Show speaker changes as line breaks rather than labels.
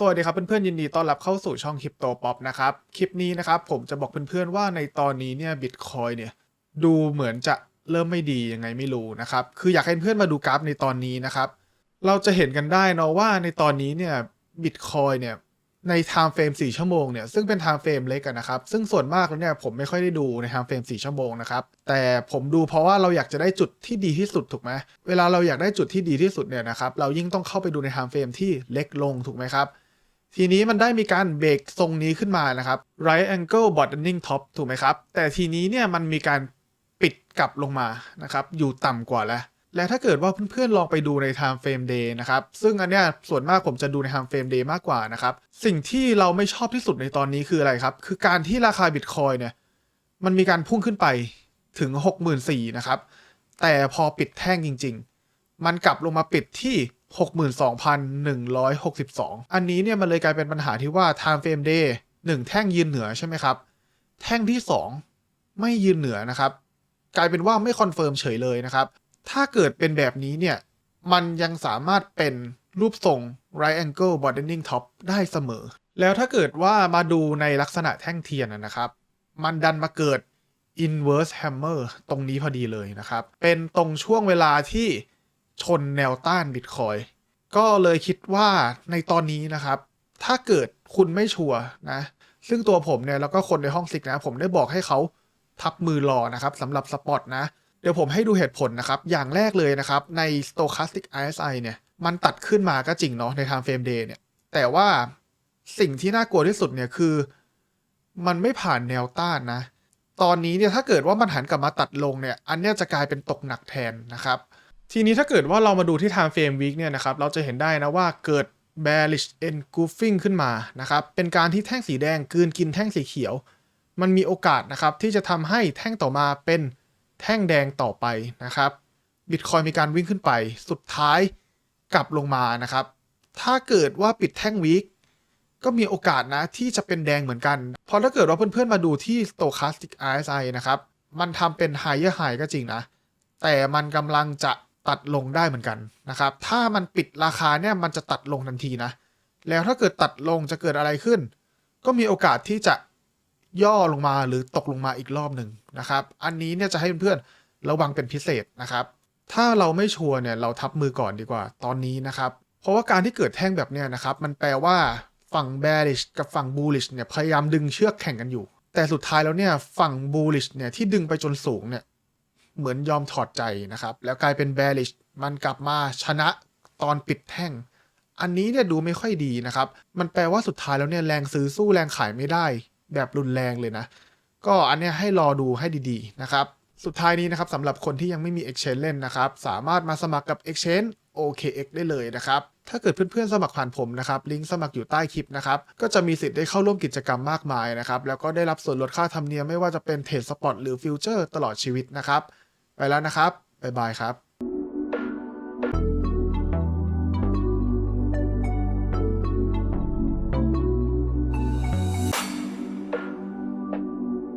สวัสดีครับเพื่อนๆยินดีต้อนรับเข้าสู่ช่องคริปโตป๊อปนะครับ คลิปนี้นะครับผมจะบอกเพื่อนๆว่าในตอนนี้เนี่ยบิตคอยเนี่ยดูเหมือนจะเริ่มไม่ดียังไงไม่รู้นะครับ คืออยากให้เพื่อนๆมาดูกราฟในตอนนี้นะครับ เราจะเห็นกันได้เนาะว่าในตอนนี้เนี่ยบิตคอยเนี่ยใน time frame 4ชั่วโมงเนี่ยซึ่งเป็น time frame เล็กนะครับ ซึ่งส่วนมากแล้วเนี่ยผมไม่ค่อยได้ดูใน time frame 4ชั่วโมงนะครับ แต่ผมดูเพราะว่าเราอยากจะได้จุดที่ดีที่สุดถูกไหมเวลาเราอยากได้จุดที่ดีที่สุดเนี่ยนะครับ เรายิ่งต้องเข้าไปดูใน time frame ที่เล็กลงถูกไหมครับ ทีนี้มันได้มีการเบรกทรงนี้ขึ้นมานะครับ right angle bottoming top ถูกไหมครับ แต่ทีนี้เนี่ยมันมีการปิดกลับลงมานะครับ อยู่ต่ำกว่าแล้ว และถ้าเกิดว่าเพื่อนๆลองไปดูใน time frame day นะครับ ซึ่งอันเนี้ยส่วนมากผมจะดูใน time frame day มากกว่านะครับ สิ่งที่เราไม่ชอบที่สุดในตอนนี้คืออะไรครับ คือการที่ราคาบิตคอยเนี่ย มันมีการพุ่งขึ้นไปถึง 64,000นะครับ แต่พอปิดแท่งจริง ๆ มันกลับลงมาปิดที่ 62,162 อันนี้เนี่ยมันเลยกลายเป็นปัญหาที่ว่า time frame day 1 แท่งยืนเหนือใช่ไหมครับ แท่งที่ 2 ไม่ยืนเหนือนะครับ กลายเป็นว่าไม่คอนเฟิร์มเฉยเลยนะครับ ถ้าเกิดเป็นแบบนี้เนี่ย มันยังสามารถเป็นรูปทรง right angle bottoming top ได้เสมอ แล้วถ้าเกิดว่ามาดูในลักษณะแท่งเทียนนะครับ มันดันมาเกิด inverse hammer ตรงนี้พอดีเลยนะครับ เป็นตรงช่วงเวลาที่ ชนแนวต้านบิตคอยก็เลยคิดว่าในตอนนี้นะครับ ถ้าเกิดคุณไม่ชัวร์นะ ซึ่งตัวผมเนี่ยแล้วก็คนในห้องซิกนะ ผมได้บอกให้เขาทับมือรอนะครับสำหรับสปอตนะ เดี๋ยวผมให้ดูเหตุผลนะครับ อย่างแรกเลยนะครับ ใน stochastic RSI เนี่ย มันตัดขึ้นมาก็จริงเนาะใน time frame day เนี่ย แต่ว่าสิ่งที่น่ากลัวที่สุดเนี่ยคือ มันไม่ผ่านแนวต้านนะ ตอนนี้เนี่ยถ้าเกิดว่ามันหันกลับมาตัดลงเนี่ย อันเนี้ยจะกลายเป็นตกหนักแทนนะครับ ทีนี้ถ้าเกิดว่าเรามาดูที่ time frame week เนี่ยนะครับ เราจะเห็นได้นะว่าเกิด bearish engulfing ขึ้นมานะครับ เป็นการที่แท่งสีแดงกืนกินแท่งสีเขียว มันมีโอกาสนะครับที่จะทำให้แท่งต่อมาเป็นแท่งแดงต่อไปนะครับบิตคอยมีการวิ่งขึ้นไป สุดท้ายกลับลงมานะครับ ถ้าเกิดว่าปิดแท่งวีคก็มีโอกาสนะที่จะเป็นแดงเหมือนกัน เพราะถ้าเกิดว่าเพื่อนๆมาดูที่ stochastic RSI นะครับ มันทำเป็น higher high ก็จริงนะ แต่มันกำลังจะ ตัดลงได้เหมือนกันนะครับ ถ้ามันปิดราคาเนี่ยมันจะตัดลงทันทีนะ แล้วถ้าเกิดตัดลงจะเกิดอะไรขึ้น ก็มีโอกาสที่จะย่อลงมาหรือตกลงมาอีกรอบหนึ่งนะครับ อันนี้เนี่ยจะให้เพื่อนๆระวังเป็นพิเศษนะครับ ถ้าเราไม่ชัวร์เนี่ยเราทับมือก่อนดีกว่าตอนนี้นะครับ เพราะว่าการที่เกิดแท่งแบบเนี้ยนะครับ มันแปลว่าฝั่ง bearish กับฝั่ง bullish เนี่ยพยายามดึงเชือกแข่งกันอยู่ แต่สุดท้ายแล้วเนี่ยฝั่ง bullish เนี่ยที่ดึงไปจนสูงเนี่ย เหมือนยอมถอดใจนะครับ แล้วกลายเป็น bearish มันกลับมาชนะตอนปิดแท่ง อันนี้เนี่ยดูไม่ค่อยดีนะครับ มันแปลว่าสุดท้ายแล้วเนี่ยแรงซื้อสู้แรงขายไม่ได้ แบบรุนแรงเลยนะ ก็อันเนี้ยให้รอดูให้ดีๆนะครับ สุดท้ายนี้นะครับสำหรับคนที่ยังไม่มี Exchange เล่นนะครับ สามารถมาสมัครกับ Exchange OKX ได้เลยนะครับ ถ้าเกิดเพื่อนๆสมัครผ่านผมนะครับ ลิงก์สมัครอยู่ใต้คลิปนะครับ ก็จะมีสิทธิ์ได้เข้าร่วมกิจกรรมมากมายนะครับ แล้วก็ได้รับส่วนลดค่าธรรมเนียมไม่ว่าจะเป็นเทรดสปอตหรือฟิวเจอร์ตลอดชีวิตนะครับ ไปแล้วนะครับ บ๊ายบายครับ